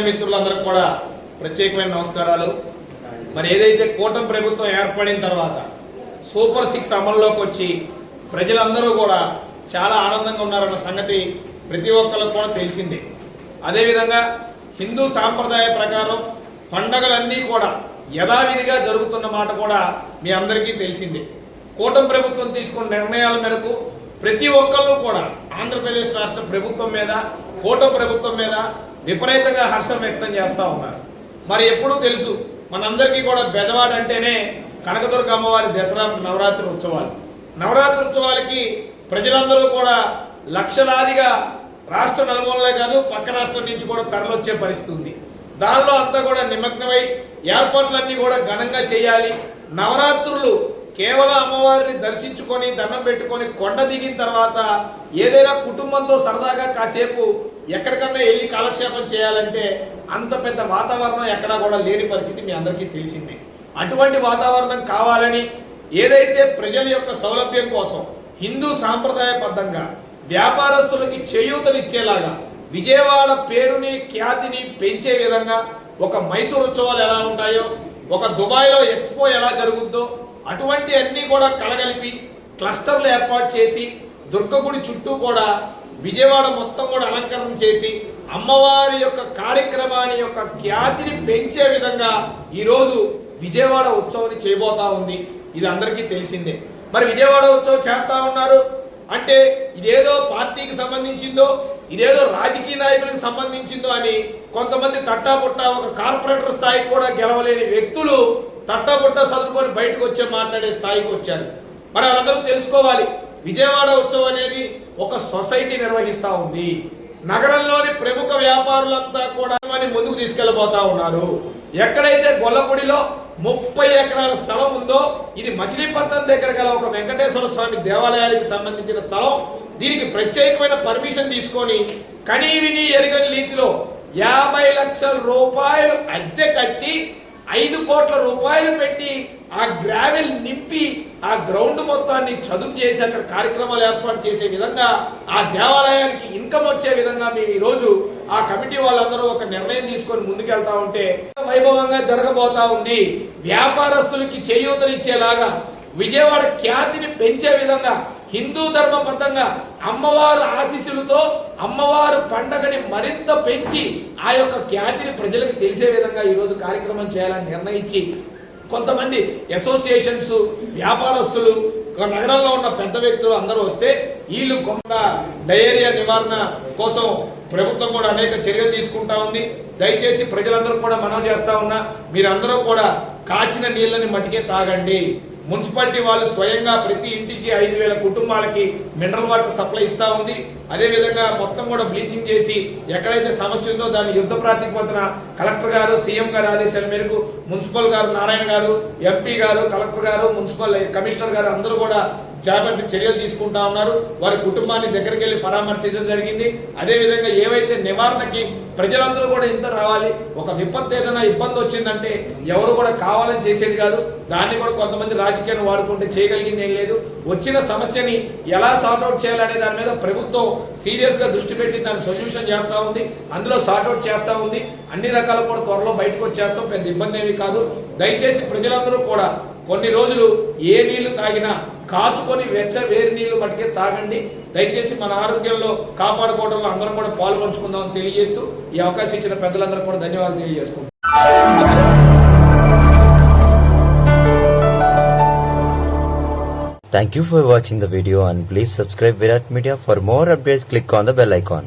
Media మిత్రులందరికీ కూడా ప్రత్యేకమైన నమస్కారాలు. మరి ఏదైతే కూటమి ప్రభుత్వం ఏర్పడిన తర్వాత సూపర్ సిక్స్ అమల్లోకి వచ్చి ప్రజలందరూ కూడా చాలా ఆనందంగా ఉన్నారన్న సంగతి ప్రతి ఒక్కరికి కూడా తెలిసిందే. అదేవిధంగా హిందూ సాంప్రదాయ ప్రకారం పండగలన్నీ కూడా యథావిధిగా జరుగుతున్న మాట కూడా మీ అందరికీ తెలిసిందే. కూటమి ప్రభుత్వం తీసుకున్న నిర్ణయాల మేరకు ప్రతి ఒక్కళ్ళు కూడా ఆంధ్రప్రదేశ్ రాష్ట్ర ప్రభుత్వం మీద కూటమి ప్రభుత్వం మీద విపరీతంగా హర్షం వ్యక్తం చేస్తూ ఉన్నారు. మరి ఎప్పుడూ తెలుసు మనందరికీ కూడా బెజవాడ అంటేనే కనకదుర్గ అమ్మవారి దసరా నవరాత్రి ఉత్సవాలు. నవరాత్రి ఉత్సవాలకి ప్రజలందరూ కూడా లక్షలాదిగా రాష్ట్ర నలుమూలలే కాదు పక్క రాష్ట్రం నుంచి కూడా తరలొచ్చే పరిస్థితి ఉంది. దానిలో అంతా కూడా నిమగ్నమై ఏర్పాట్లన్నీ కూడా ఘనంగా చేయాలి. నవరాత్రులు కేవలం అమ్మవారిని దర్శించుకొని దండం పెట్టుకొని కొండ దిగిన తర్వాత ఏదైనా కుటుంబంతో సరదాగా కాసేపు ఎక్కడికన్నా వెళ్ళి కాలక్షేపం చేయాలంటే అంత పెద్ద వాతావరణం ఎక్కడా కూడా లేని పరిస్థితి మీ అందరికీ తెలిసింది. అటువంటి వాతావరణం కావాలని ఏదైతే ప్రజల యొక్క సౌలభ్యం కోసం హిందూ సాంప్రదాయబద్ధంగా వ్యాపారస్తులకి చేయూతనిచ్చేలాగా విజయవాడ పేరుని ఖ్యాతిని పెంచే విధంగా ఒక మైసూర్ ఉత్సవాలు ఎలా ఉంటాయో ఒక దుబాయ్లో ఎక్స్పో ఎలా జరుగుద్దో అటువంటి అన్నీ కూడా కలగలిపి క్లస్టర్లు ఏర్పాటు చేసి దుర్గగుడి చుట్టూ కూడా విజయవాడ మొత్తం కూడా అలంకరణ చేసి అమ్మవారి యొక్క కార్యక్రమాన్ని యొక్క ఖ్యాతిని పెంచే విధంగా ఈరోజు విజయవాడ ఉత్సవాన్ని చేయబోతా ఉంది. ఇది అందరికీ తెలిసిందే. మరి విజయవాడ ఉత్సవం చేస్తా ఉన్నారు. అంటే ఇదేదో పార్టీకి సంబంధించిందో ఇదేదో రాజకీయ నాయకులకు సంబంధించిందో అని కొంతమంది తట్టాపుట్టా ఒక కార్పొరేటర్ స్థాయికి కూడా గెలవలేని వ్యక్తులు తట్టాపుట్ట చదువుకొని బయటకు వచ్చే మాట్లాడే స్థాయికి వచ్చారు. మరి వాళ్ళందరూ తెలుసుకోవాలి విజయవాడ ఉత్సవం అనేది ఒక సొసైటీ నిర్వహిస్తూ ఉంది. నగరంలోని ప్రముఖ వ్యాపారులంతా కూడా అని ముందుకు తీసుకెళ్ళిపోతా ఉన్నారు. ఎక్కడైతే గొల్లపూడిలో ముప్పై ఎకరాల స్థలం ఉందో ఇది మచిలీపట్నం దగ్గర గల ఒక వెంకటేశ్వర స్వామి దేవాలయానికి సంబంధించిన స్థలం. దీనికి ప్రత్యేకమైన పర్మిషన్ తీసుకొని కనీవిని ఎరగని రీతిలో యాభై లక్షల రూపాయలు అద్దె కట్టి ఐదు కోట్ల రూపాయలు పెట్టి ఆ గ్రావెల్ నింపి ఆ గ్రౌండ్ మొత్తాన్ని చదువు చేసి అక్కడ కార్యక్రమాలు ఏర్పాటు చేసే విధంగా ఆ దేవాలయానికి ఇన్కమ్ వచ్చే విధంగా మేము ఈరోజు ఆ కమిటీ వాళ్ళందరూ ఒక నిర్ణయం తీసుకొని ముందుకెళ్తా ఉంటే వైభవంగా జరగబోతా ఉంది. వ్యాపారస్తులకి చేయూతనిచ్చేలాగా విజయవాడ ఖ్యాతిని పెంచే విధంగా హిందూ ధర్మబద్ధంగా అమ్మవారు ఆశీస్సులతో అమ్మవారు పండగని మరింత పెంచి ఆ యొక్క ఖ్యాతిని ప్రజలకు తెలిసే విధంగా ఈరోజు కార్యక్రమం చేయాలని నిర్ణయించి కొంతమంది అసోసియేషన్స్ వ్యాపారస్తులు నగరంలో ఉన్న పెద్ద వ్యక్తులు అందరూ వస్తే వీళ్ళు కొంత డయేరియా నివారణ కోసం ప్రభుత్వం కూడా అనేక చర్యలు తీసుకుంటా ఉంది. దయచేసి ప్రజలందరూ కూడా మనం చేస్తా ఉన్నా మీరందరూ కూడా కాచిన నీళ్ళని మట్టికే తాగండి. మున్సిపాలిటీ వాళ్ళు స్వయంగా ప్రతి ఇంటికి ఐదు వేల కుటుంబాలకి మినరల్ వాటర్ సప్లై ఇస్తా ఉంది. అదేవిధంగా మొత్తం కూడా బ్లీచింగ్ చేసి ఎక్కడైతే సమస్య ఉందో దాన్ని యుద్ధ ప్రాతిపదికన కలెక్టర్ గారు సీఎం గారు ఆదేశాల మేరకు మున్సిపల్ గారు నారాయణ గారు ఎంపీ గారు కలెక్టర్ గారు మున్సిపల్ కమిషనర్ గారు అందరూ కూడా చేపట్టి చర్యలు తీసుకుంటా ఉన్నారు. వారి కుటుంబాన్ని దగ్గరికి వెళ్ళి పరామర్శించడం జరిగింది. అదేవిధంగా ఏవైతే నివారణకి ప్రజలందరూ కూడా ఇంత రావాలి ఒక విపత్తు ఏదైనా ఇబ్బంది వచ్చిందంటే ఎవరు కూడా కావాలని చేసేది కాదు. దాన్ని కూడా కొంతమంది రాజకీయాన్ని వాడుకుంటే చేయగలిగింది ఏం లేదు. వచ్చిన సమస్యని ఎలా సార్ట్అవుట్ చేయాలనే దాని మీద ప్రభుత్వం సీరియస్గా దృష్టి పెట్టి దాన్ని సొల్యూషన్ చేస్తూ ఉంది. అందులో సార్ట్అవుట్ చేస్తూ ఉంది. అన్ని రకాల కూడా త్వరలో బయటకు వచ్చేస్తాం. పెద్ద ఇబ్బంది ఏమీ కాదు. దయచేసి ప్రజలందరూ కూడా కొన్ని రోజులు ఏ నీళ్ళు తాగినా కాచుకొని వెచ్చ వేరు నీళ్ళు మట్టుకే తాగండి. దయచేసి మన ఆరోగ్యంలో కాపాడుకోవడంలో అందరం కూడా పాల్పంచుకుందామని తెలియజేస్తూ ఈ అవకాశం ఇచ్చిన పెద్దలందరూ కూడా ధన్యవాదాలు తెలియజేసుకుంటాం Thank you for watching the video and please subscribe Virat Media for more updates. Click on the bell icon.